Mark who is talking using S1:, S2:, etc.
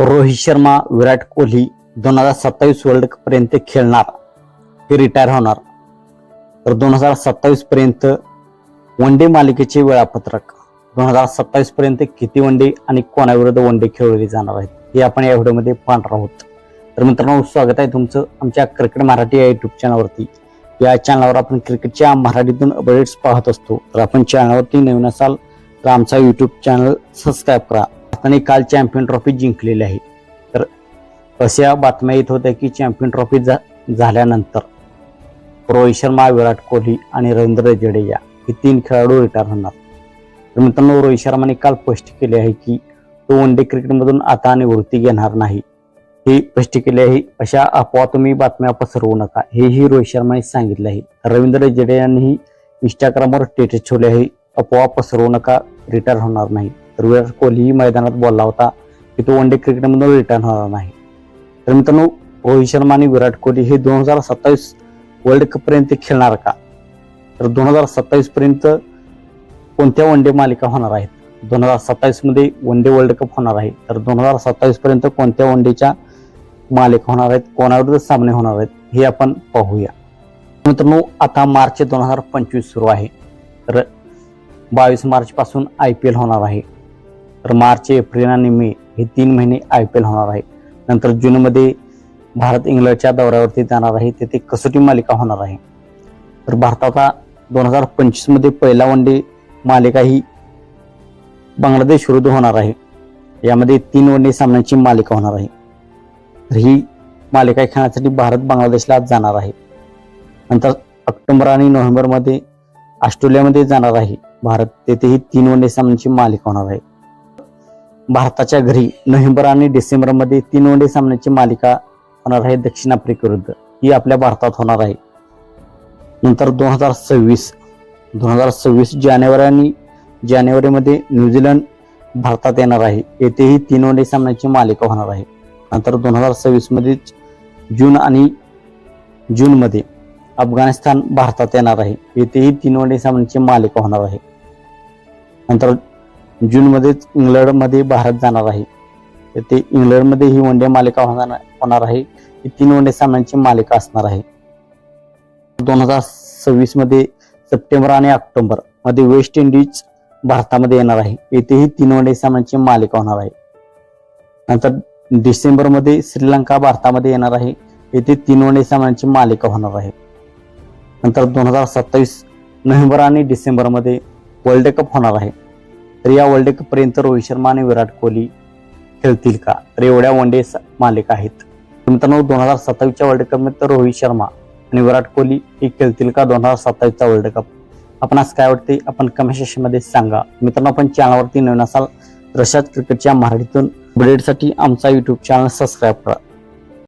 S1: रोहित शर्मा विराट कोहली दोन हजार सत्तावीस वर्ल्ड कप पर्यंत खेळणार. हे रिटायर होणार. तर दोन हजार सत्तावीस पर्यंत वन डे मालिकेचे वेळापत्रक. दोन हजार सत्तावीस पर्यंत किती वन डे आणि कोणाविरुद्ध वन डे खेळवले जाणार आहेत हे आपण या व्हिडिओमध्ये पाहणार आहोत. तर मित्रांनो स्वागत आहे तुमचं आमच्या क्रिकेट मराठी या युट्यूब चॅनलवरती या चॅनलवर आपण क्रिकेटच्या मराठीतून अपडेट्स पाहत असतो. तर आपण चॅनलवरती नवीन असाल तर आमचा युट्यूब चॅनल सबस्क्राईब करा. भारताने काल चॅम्पियन ट्रॉफी जिंकलेली आहे. तर अशा बातम्या येत होत्या की चॅम्पियन ट्रॉफी जा झाल्यानंतर रोहित शर्मा विराट कोहली आणि रवींद्र जडेजा हे तीन खेळाडू रिटायर होणार. तर मित्रांनो रोहित शर्माने काल स्पष्ट केले आहे की तो वन डे क्रिकेटमधून आता निवृत्ती घेणार नाही. हे स्पष्ट केले आहे. अशा अफवा तुम्ही बातम्या पसरवू नका. हेही रोहित शर्माने सांगितले आहे. रवींद्र जडेजानेही इंस्टाग्रामवर स्टेटस ठेवले आहे. अफवा पसरवू नका. रिटायर होणार नाही. तर विराट कोहलीही मैदानात बोलला होता की तो वन डे क्रिकेटमधून रिटर्न होणार नाही. तर मित्रांनो रोहित शर्मा आणि विराट कोहली हे दोन हजार सत्तावीस वर्ल्ड कप पर्यंत खेळणार का? तर दोन हजार सत्तावीस पर्यंत कोणत्या वन डे मालिका होणार आहेत? दोन हजार सत्तावीसमध्ये वन डे वर्ल्ड कप होणार आहे. तर दोन हजार सत्तावीस पर्यंत कोणत्या वन डेच्या मालिका होणार आहेत? कोणावर सामने होणार आहेत? हे आपण पाहूया. मित्रांनो आता मार्च दोन हजार पंचवीस सुरू आहे. तर बावीस मार्च पासून आय पी एल होणार आहे. तर मार्च एप्रिल आणि मे हे तीन महिने आय पी एल होणार आहे. नंतर जूनमध्ये भारत इंग्लंडच्या दौऱ्यावरती जाणार आहे. तेथे कसोटी मालिका होणार आहे. तर भारताचा दोन हजार पंचवीसमध्ये पहिला वन डे मालिका ही बांगलादेश विरुद्ध होणार आहे. यामध्ये तीन वन डे सामन्यांची मालिका होणार आहे. तर ही मालिका खेळण्यासाठी भारत बांगलादेशला जाणार आहे. नंतर ऑक्टोबर आणि नोव्हेंबरमध्ये ऑस्ट्रेलियामध्ये जाणार आहे. भारत तेथेही तीन वन डे सामन्यांची मालिका होणार आहे. भारताच्या घरी नोव्हेंबर आणि डिसेंबरमध्ये तीन वन डे मालिका होणार आहे दक्षिण आफ्रिकेविरुद्ध ही आपल्या भारतात होणार आहे. नंतर दोन हजार सव्वीस दोन हजार सव्वीस जानेवारी आणि जानेवारीमध्ये न्यूझीलंड भारतात येणार आहे. येथेही तीन वन डे सामन्याची मालिका होणार आहे. नंतर दोन हजार सव्वीसमध्ये जून आणि जूनमध्ये अफगाणिस्तान भारतात येणार आहे. येथेही तीन वन डे सामन्याची मालिका होणार आहे. नंतर जूनमध्येच इंग्लंडमध्ये भारत जाणार आहे. येथे इंग्लंडमध्ये ही वन डे मालिका होणार होणार आहे. ही तीन वन डे सामन्यांची मालिका असणार आहे. दोन हजार सव्वीसमध्ये सप्टेंबर आणि ऑक्टोबरमध्ये वेस्ट इंडिज भारतामध्ये येणार आहे. येथेही तीन वन डे सामन्यांची मालिका होणार आहे. नंतर डिसेंबरमध्ये श्रीलंका भारतामध्ये येणार आहे. येथे तीन वन डे सामन्यांची मालिका होणार आहे. नंतर दोन हजार सत्तावीस नोव्हेंबर आणि डिसेंबरमध्ये वर्ल्ड कप होणार आहे. तर या वर्ल्ड कपपर्यंत रोहित शर्मा आणि विराट कोहली खेळतील का? तर एवढ्या वन डे मालिका आहेत. मित्रांनो दोन हजार सत्तावीसच्या वर्ल्ड कप तर रोहित शर्मा आणि विराट कोहली हे खेळतील का दोन हजार सत्तावीसचा वर्ल्ड कप आपणास काय वाटते आपण कमेंट सेक्शनमध्ये सांगा. मित्रांनो आपण चॅनलवरती नवीन असाल तर अशाच क्रिकेटच्या मराठीतून अपडेटसाठी आमचा युट्यूब चॅनल सबस्क्राईब करा.